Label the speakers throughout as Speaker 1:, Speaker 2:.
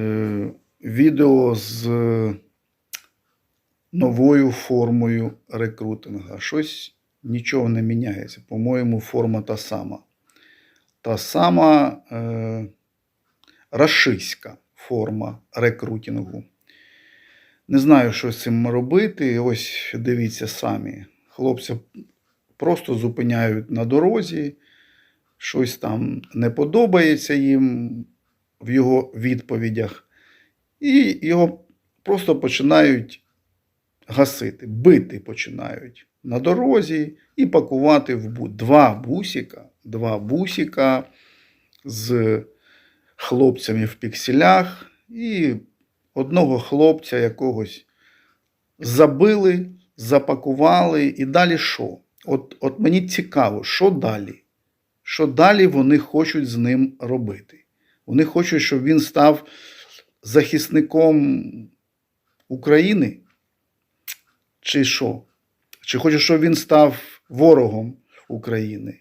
Speaker 1: Е, Відео з новою формою рекрутинга. Щось нічого не міняється. По-моєму, форма та сама. Та сама е, рашистська форма рекрутингу. Не знаю, що з цим робити. Ось дивіться самі. Хлопця просто зупиняють на дорозі, щось там не подобається їм в його відповідях, і його просто починають гасити, бити починають на дорозі і пакувати в бу. Два бусика, два бусика з хлопцями в пікселях, і одного хлопця якогось забили, запакували, і далі що? От, от мені цікаво, що далі? Що далі вони хочуть з ним робити? Вони хочуть, щоб він став захисником України? Чи що? Чи хочуть, щоб він став ворогом України?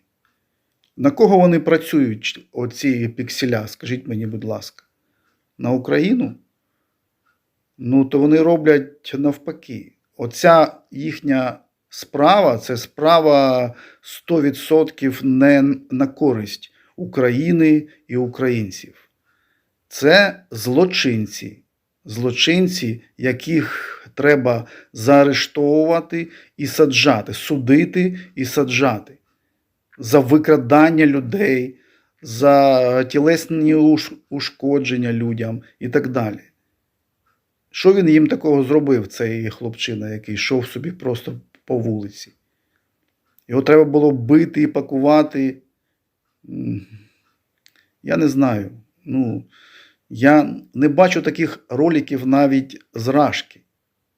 Speaker 1: На кого вони працюють, оці пікселя? Скажіть мені, будь ласка, на Україну? Ну, то вони роблять навпаки. Оця їхня справа це справа 100% не на користь України і українців. Це злочинці, злочинці, яких треба заарештовувати і саджати, судити і саджати за викрадання людей, за тілесні ушкодження людям і так далі. Що він їм такого зробив, цей хлопчина, який йшов собі просто по вулиці? Його треба було бити і пакувати. Я не знаю. Ну, я не бачу таких роликів навіть з Рашки.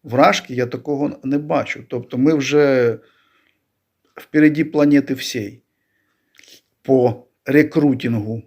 Speaker 1: В Рашки я такого не бачу. Тобто ми вже впереді планети всій по рекрутингу